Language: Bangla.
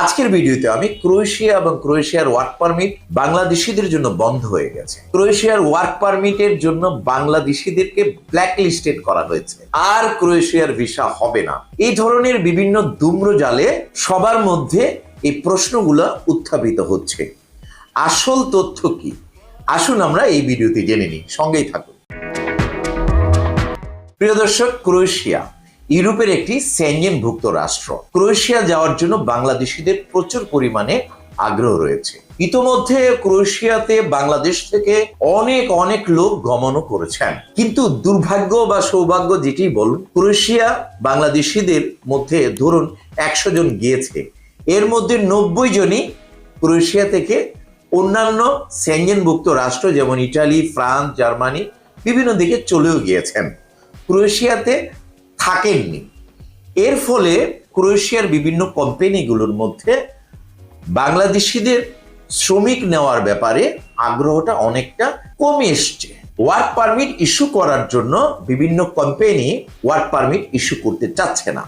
আজকের ভিডিওতে আমি ক্রোয়েশিয়া এবং ক্রোয়েশিয়ার ওয়ার্ক পারমিট বাংলাদেশিদের জন্য বন্ধ হয়ে গেছে। ক্রোয়েশিয়ার ওয়ার্ক পারমিটের জন্য বাংলাদেশিদেরকে ব্ল্যাক লিস্টেড করা হয়েছে। আর ক্রোয়েশিয়ার ভিসা হবে না। এই ধরনের বিভিন্ন দুম্র জালে সবার মধ্যে এই প্রশ্নগুলো উত্থাপিত হচ্ছে। আসল তথ্য কি? আসুন আমরা এই ভিডিওতে জেনে নিই। সঙ্গেই থাকুন। প্রিয় দর্শক, ক্রোয়েশিয়া ইউরোপের একটি সেঞ্জেনভুক্ত রাষ্ট্র। ক্রোয়েশিয়া যাওয়ার জন্য বাংলাদেশিদের প্রচুর পরিমাণে আগ্রহ রয়েছে। ইতোমধ্যে ক্রোয়েশিয়াতে বাংলাদেশ থেকে অনেক অনেক লোক গমনও করেছেন। কিন্তু দুর্ভাগ্য বা সৌভাগ্য যেটি বলুন, ক্রোয়েশিয়া বাংলাদেশিদের মধ্যে ধরুন একশো জন গিয়েছে। এর মধ্যে নব্বই জনই ক্রোয়েশিয়া থেকে অন্যান্য সেঞ্জেনভুক্ত রাষ্ট্র যেমন ইটালি, ফ্রান্স, জার্মানি, বিভিন্ন দিকে চলেও গিয়েছেন। ক্রোয়েশিয়াতে থাকেননি। এর ফলে ক্রোয়েশিয়ার বিভিন্ন কোম্পানিগুলোর মধ্যে বাংলাদেশিদের শ্রমিক নেওয়ার ব্যাপারে আগ্রহটা অনেকটা কমে এসছে। ওয়ার্ক পারমিট ইস্যু করার জন্য বিভিন্ন কোম্পানি ওয়ার্ক পারমিট ইস্যু করতে চাচ্ছে না।